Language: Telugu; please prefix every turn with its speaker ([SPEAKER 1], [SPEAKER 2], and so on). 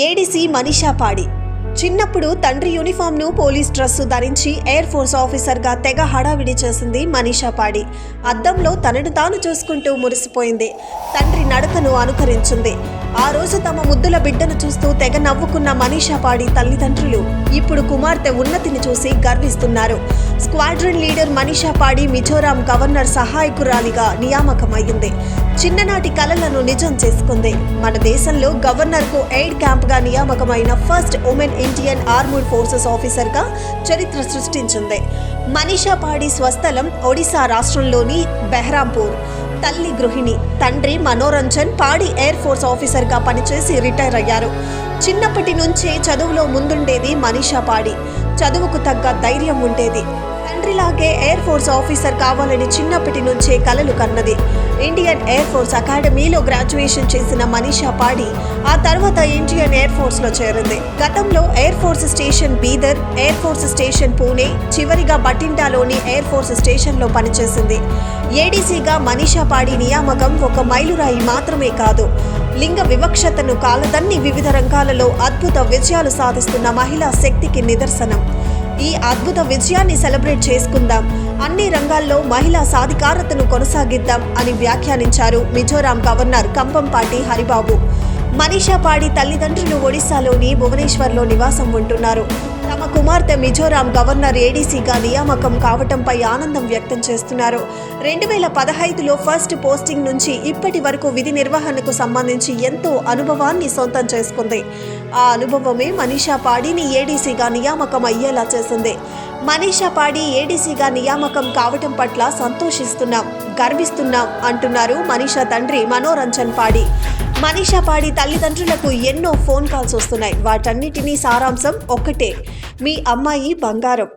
[SPEAKER 1] ఏడిసి మనీషా పాడి. చిన్నప్పుడు తండ్రి యూనిఫామ్ను పోలీస్ డ్రెస్సు ధరించి ఎయిర్ ఫోర్స్ ఆఫీసర్గా తెగ హడావిడి చేసింది మనీషా పాడి. అద్దంలో తనను తాను చూసుకుంటూ మురిసిపోయింది. తండ్రి నడకను అనుకరించింది. ఆ రోజు తమ ముద్దుల బిడ్డను చూస్తూ తెగ నవ్వుకున్న మనీషా పాడి తల్లిదండ్రులు ఇప్పుడు కుమార్తె ఉన్నతిని చూసి గర్విస్తున్నారు. స్క్వాడ్రన్ లీడర్ మనీషా పాడి మిజోరాం గవర్నర్ సహాయకురాలిగా నియామకమైంది చిన్ననాటి కలలను నిజం చేసుకుంది. మన దేశంలో గవర్నర్కు ఎయిడ్ క్యాంప్గా నియామకమైన first women Indian armoured forces ఆఫీసర్గా చరిత్ర సృష్టించింది. మనీషా పాడి స్వస్థలం ఒడిశా రాష్ట్రంలోని బెహ్రాంపూర్. తల్లి గృహిణి తండ్రి మనోరంజన్ పాడి ఎయిర్ ఫోర్స్ ఆఫీసర్గా పనిచేసి రిటైర్ అయ్యారు. చిన్నప్పటి నుంచే చదువులో ముందుండేది మనీషా పాడి చదువుకు తగ్గ ధైర్యం ఉండేది. తండ్రిలాగే ఎయిర్ ఫోర్స్ ఆఫీసర్ కావాలని చిన్నప్పటి నుంచే కలలు కన్నది. ఇండియన్ ఎయిర్ ఫోర్స్ అకాడమీలో గ్రాడ్యుయేషన్ చేసిన మనీషా పాడి ఆ తర్వాత ఇండియన్ ఎయిర్ ఫోర్స్లో చేరింది. గతంలో air force station Bidar air force station Pune చివరిగా బటిండాలోని ఎయిర్ ఫోర్స్ స్టేషన్లో పనిచేసింది ఏడీసీగా మనీషా పాడి నియామకం ఒక మైలురాయి మాత్రమే కాదు. లింగ వివక్షతను కాలదన్ని వివిధ రంగాలలో అద్భుత విజయాలు సాధిస్తున్న మహిళా శక్తికి నిదర్శనం. ఈ అద్భుత విజయాన్ని సెలబ్రేట్ చేసుకుందాం. అన్ని రంగాల్లో మహిళా సాధికారతను కొనసాగిద్దాం అని వ్యాఖ్యానించారు మిజోరాం గవర్నర్ కంపంపాటి హరిబాబు. మనీషా పాడి తల్లిదండ్రులు ఒడిశాలోని భువనేశ్వర్లో నివాసం ఉంటున్నారు. తమ కుమార్తె మిజోరాం గవర్నర్ ఏడీసీగా నియామకం కావటంపై ఆనందం వ్యక్తం చేస్తున్నారు. రెండు వేల పదహైదులో ఫస్ట్ పోస్టింగ్ నుంచి ఇప్పటి వరకు విధి నిర్వహణకు సంబంధించి ఎంతో అనుభవాన్ని సొంతం చేసుకుంది. ఆ అనుభవమే మనీషా పాడిని ఏడీసీగా నియామకం అయ్యేలా చేసింది. మనీషా పాడి ఏడీసీగా నియామకం కావటం పట్ల సంతోషిస్తున్నాం గర్విస్తున్నాం అంటున్నారు మనీషా తండ్రి మనోరంజన్ పాడి. మనీషా పాడి తల్లిదండ్రులకు ఎన్నో ఫోన్ కాల్స్ వస్తున్నాయి. వాటన్నిటినీ సారాంశం ఒక్కటే. మీ అమ్మాయి బంగారం.